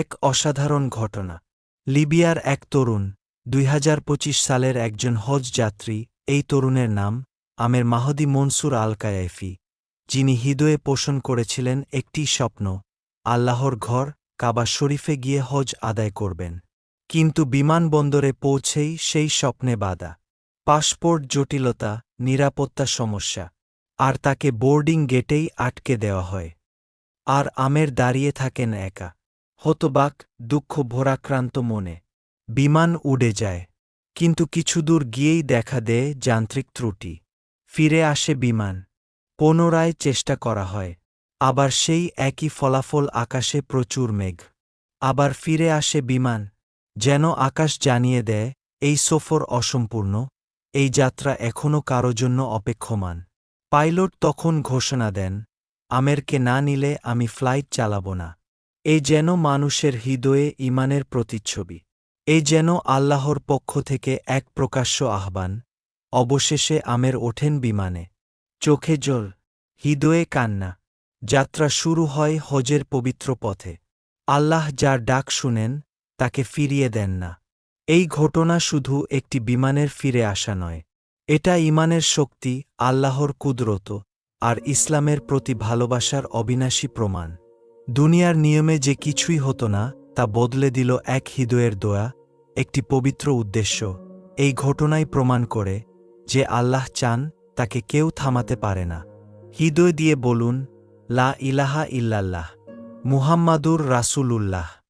এক অসাধারণ ঘটনা। লিবিয়ার এক তরুণ, দুই হাজার পঁচিশ সালের একজন হজ যাত্রী, এই তরুণের নাম আমের মাহদি মনসুর আল কায়াইফি যিনি হৃদয়ে পোষণ করেছিলেন একটি স্বপ্ন, আল্লাহর ঘর কাবা শরীফে গিয়ে হজ আদায় করবেন। কিন্তু বিমানবন্দরে পৌঁছেই সেই স্বপ্নে বাধা। পাসপোর্ট জটিলতা, নিরাপত্তা সমস্যা, আর তাকে বোর্ডিং গেটেই আটকে দেওয়া হয়। আর আমের দাঁড়িয়ে থাকেন একা। হতবাক, দুঃখ ভোরাক্রান্ত মনে। বিমান উড়ে যায়। কিন্তু কিছু দূর গিয়েই দেখা দেয় যান্ত্রিক ত্রুটি। ফিরে আসে বিমান। পুনরায় চেষ্টা করা হয়। আবার সেই একই ফলাফল আকাশে প্রচুর মেঘ। আবার ফিরে আসে বিমান। যেন আকাশ জানিয়ে দেয়, এই সফর অসম্পূর্ণ। এই যাত্রা এখনও কারও জন্য অপেক্ষমান। পাইলট তখন ঘোষণা দেন, আমেরকে না নিলে আমি ফ্লাইট চালাব না। এই যেন মানুষের হৃদয়ে ইমানের প্রতিচ্ছবি। এই যেন আল্লাহর পক্ষ থেকে এক প্রকাশ্য আহ্বান। অবশেষে আমের ওঠেন বিমানে। চোখে জল হৃদয়ে কান্না। যাত্রা শুরু হয় হজের পবিত্র পথে। আল্লাহ যার ডাক শুনেন, তাকে ফিরিয়ে দেন না। এই ঘটনা শুধু একটি বিমানের ফিরে আসা নয়। এটা ইমানের শক্তি, আল্লাহর কুদরত আর ইসলামের প্রতি ভালোবাসার অবিনাশী প্রমাণ। দুনিয়ার নিয়মে যে কিছুই হতো না, তা বদলে দিল এক হৃদয়ের দোয়া, একটি পবিত্র উদ্দেশ্য। এই ঘটনাই প্রমাণ করে যে আল্লাহ চান, তাকে কেউ থামাতে পারে না। হৃদয় দিয়ে বলুন, লা ইলাহা ইল্লাল্লাহ, মুহাম্মাদুর রাসূলুল্লাহ।